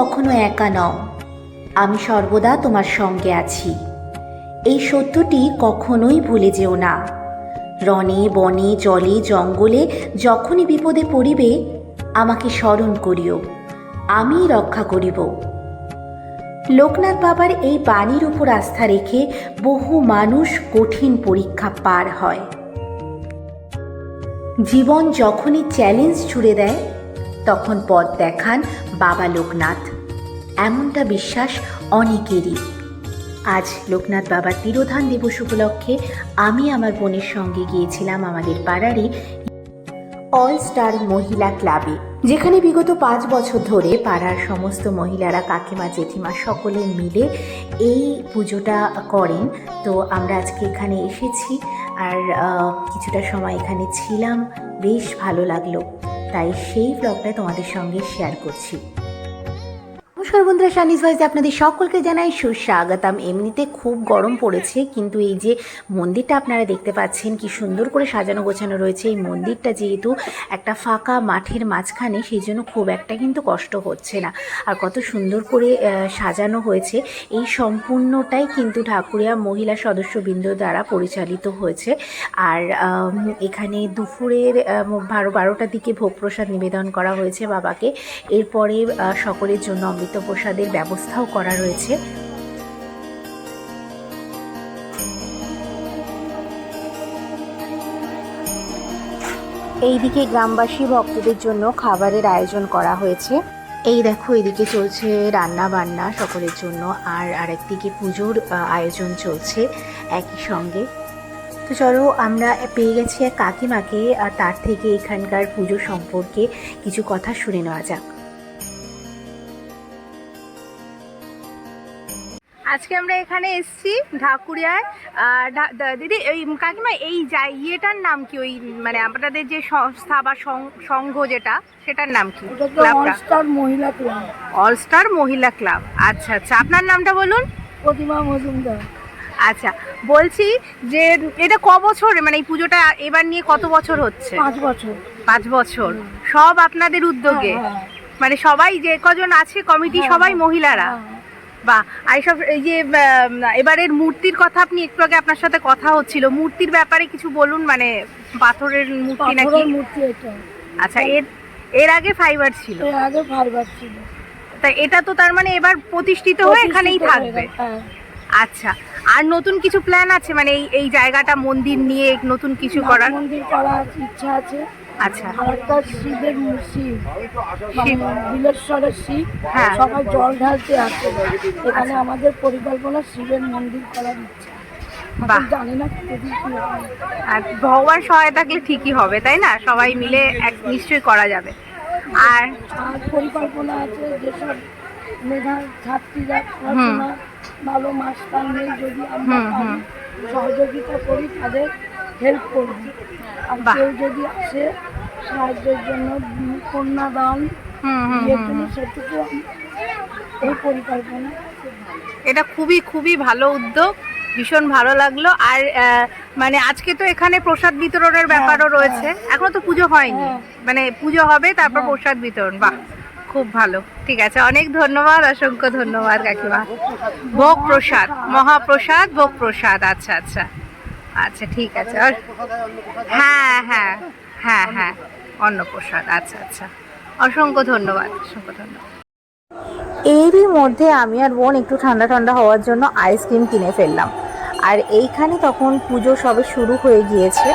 কখনো একা নও। আমি সর্বদা তোমার সঙ্গে আছি। এই সত্যটি কখনোই ভুলে যেও না। রনে বনে, জলে, জঙ্গলে যখনই বিপদে পড়িবে, আমাকে স্মরণ করিও। আমি রক্ষা করিব। লোকনাথ বাবার এই বাণীর উপর আস্থা রেখে বহু মানুষ কঠিন পরীক্ষা পার হয়। জীবন যখনই চ্যালেঞ্জ ছুড়ে দেয় তখন পথ দেখান বাবা লোকনাথ। এমনটা বিশ্বাস অনেকেরই। আজ লোকনাথ বাবার তিরোধান দিবস উপলক্ষে আমি আমার বোনের সঙ্গে গিয়েছিলাম আমাদের পাড়ারই অল স্টার মহিলা ক্লাবে, যেখানে বিগত পাঁচ বছর ধরে পাড়ার সমস্ত মহিলারা, কাকিমা, জেঠিমা সকলে মিলে এই পুজোটা করেন। তো আমরা আজকে এখানে এসেছি আর কিছুটা সময় এখানে ছিলাম। বেশ ভালো লাগল। তাই সেই ব্লগটা তোমাদের সঙ্গে শেয়ার করছি। নমস্কার বন্ধুরা সানিস ভয়েসে আপনাদের সকলকে জানাই সুস্বাগতম। এমনিতে খুব গরম পড়েছে, কিন্তু এই যে মন্দিরটা আপনারা দেখতে পাচ্ছেন, কি সুন্দর করে সাজানো গোছানো রয়েছে। এই মন্দিরটা যেহেতু একটা ফাঁকা মাঠের মাঝখানে, সেই জন্য খুব একটা কিন্তু কষ্ট হচ্ছে না। আর কত সুন্দর করে সাজানো হয়েছে। এই সম্পূর্ণটাই কিন্তু ঠাকুরিয়া মহিলা সদস্যবৃন্দ দ্বারা পরিচালিত হয়েছে। আর এখানে দুপুরের বারো, বারোটার দিকে ভোগ প্রসাদ নিবেদন করা হয়েছে বাবাকে। এরপরে সকলের জন্য অমৃত প্রসাদের ব্যবস্থাও করা রয়েছে। এইদিকে গ্রামবাসী ভক্তদের জন্য খাবারের আয়োজন করা হয়েছে। এই দেখো, এদিকে চলছে রান্না বান্না সকলের জন্য, আর আরেকদিকে পুজোর আয়োজন চলছে একই সঙ্গে। তো চলো, আমরা পেয়ে গেছি এক কাকিমাকে, আর তার থেকে এখানকার পুজো সম্পর্কে কিছু কথা শুনে নেওয়া যাক। আজকে আমরা এখানে এসেছি ঢাকুরিয়ায়। দিদি এই কাকিমা এই যা- ইয়েটার নাম কি? ওই মানে আপনাদের যে সংস্থা বা সংঘ যেটা সেটার নাম কি? অলস্টার মহিলা ক্লাব অল স্টার মহিলা ক্লাব আচ্ছা আচ্ছা আপনার নামটা বলুন। প্রতিমা মজুমদার। আচ্ছা বলছি যে এটা ক বছর? মানে এই পুজোটা এবার নিয়ে কত বছর হচ্ছে? পাঁচ বছর। পাঁচ বছর। সব আপনাদের উদ্যোগে? হ্যাঁ, মানে সবাই যে কজন আছে কমিটি হ্যাঁ, সবাই হ্যাঁ, মহিলারা? হ্যাঁ। বা এইসব এই যে এবারের মূর্তির কথা আপনি একটু আগে আপনার সাথে কথা হচ্ছিল। মূর্তির ব্যাপারে কিছু বলুন মানে পাথরের মূর্তি নাকি? মূর্তি এটা। আচ্ছা এর এর আগে ফাইবার ছিল। এর আগে ফাইবার ছিল। তা এটা তো তার মানে এবার প্রতিষ্ঠিত হয়ে এখানেই থাকবে। হ্যাঁ। আচ্ছা আর নতুন কিছু প্ল্যান আছে? মানে এই এই জায়গাটা মন্দির নিয়ে নতুন কিছু করার? মন্দির করার ইচ্ছা আছে। আচ্ছা। শিবের শিব। মানে বিলেশ্বরের শিব। হ্যাঁ। সবাই জল ঢালতে আসে। এখানে আমাদের পরিকল্পনা শিবের মন্দির করার ইচ্ছা। আর ভগবান সহায় থাকলে ঠিকই হবে তাই না? সবাই মিলে এক নিশ্চয়ই করা যাবে। আর পরিকল্পনা আছে যেসব মেধা ছাত্রীরা ভালো মাস্টার নেই যদি আমরা সহযোগিতা করি তাদের হেল্প করব। আর। কেউ যদি আসে সাহায্যের জন্য কন্যাদান সেটুকু এই পরিকল্পনা। এটা খুবই খুবই ভালো উদ্যোগ ভীষণ ভালো লাগল। আর মানে আজকে তো এখানে প্রসাদ বিতরণের ব্যাপারও হ্যাঁ, রয়েছে। এখনও তো পুজো হয়নি। হ্যাঁ। মানে পুজো হবে তারপর হ্যাঁ। প্রসাদ বিতরণ। বাহ। খুব ভালো। ঠিক আছে, অনেক ধন্যবাদ, অসংখ্য ধন্যবাদ, কাকিমা। ভোগ প্রসাদ, মহাপ্রসাদ, ভোগ প্রসাদ আচ্ছা আচ্ছা। আচ্ছা ঠিক আছে আর হ্যাঁ হ্যাঁ হ্যাঁ হ্যাঁ অন্নপ্রসাদ আচ্ছা আচ্ছা। অসংখ্য ধন্যবাদ অসংখ্য ধন্যবাদ। এরই মধ্যে আমি আর বোন একটু ঠান্ডা ঠান্ডা হওয়ার জন্য আইসক্রিম কিনে ফেললাম। আর এইখানে তখন পুজো সবে শুরু হয়ে গিয়েছে।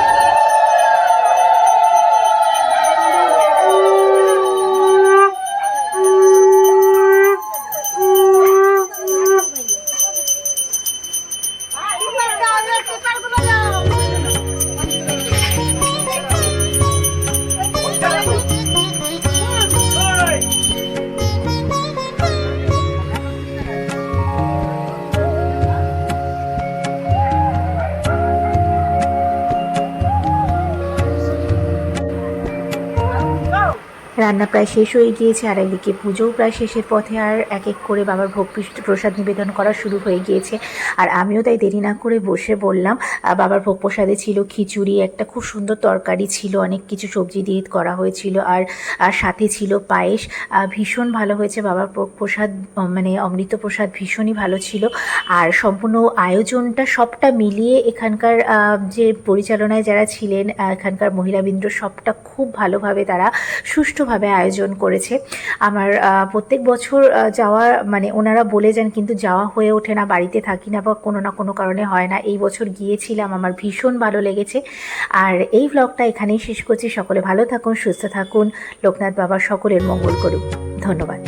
রান্না প্রায় শেষ হয়ে গিয়েছে আর একদিকে পুজোও প্রায় শেষের পথে আর এক এক করে বাবার ভোগ প্রসাদ নিবেদন করা শুরু হয়ে গিয়েছে। আর আমিও তাই দেরি না করে বসে বললাম বাবার ভোগ প্রসাদে ছিল খিচুড়ি, একটা খুব সুন্দর তরকারি ছিল, অনেক কিছু সবজি দিয়ে করা হয়েছিল আর আর সাথে ছিল পায়েস। ভীষণ ভালো হয়েছে বাবার ভোগ প্রসাদ মানে অমৃত প্রসাদ ভীষণই ভালো ছিল। আর সম্পূর্ণ আয়োজনটা সবটা মিলিয়ে এখানকার যে পরিচালনায় যারা ছিলেন এখানকার মহিলাবৃন্দ সবটা খুব ভালোভাবে তারা সুষ্ঠুভাবে আয়োজন করেছে। আমার প্রত্যেক বছর যাওয়া মানে ওনারা বলে যান কিন্তু যাওয়া হয়ে ওঠে না, বাড়িতে থাকি না বা কোনো না কোনো কারণে হয় না। এই বছর গিয়েছিলাম, আমার ভীষণ ভালো লেগেছে। আর এই ব্লগটা এখানেই শেষ করছি। সকলে ভালো থাকুন, সুস্থ থাকুন। লোকনাথ বাবা সকলের মঙ্গল করুক। ধন্যবাদ।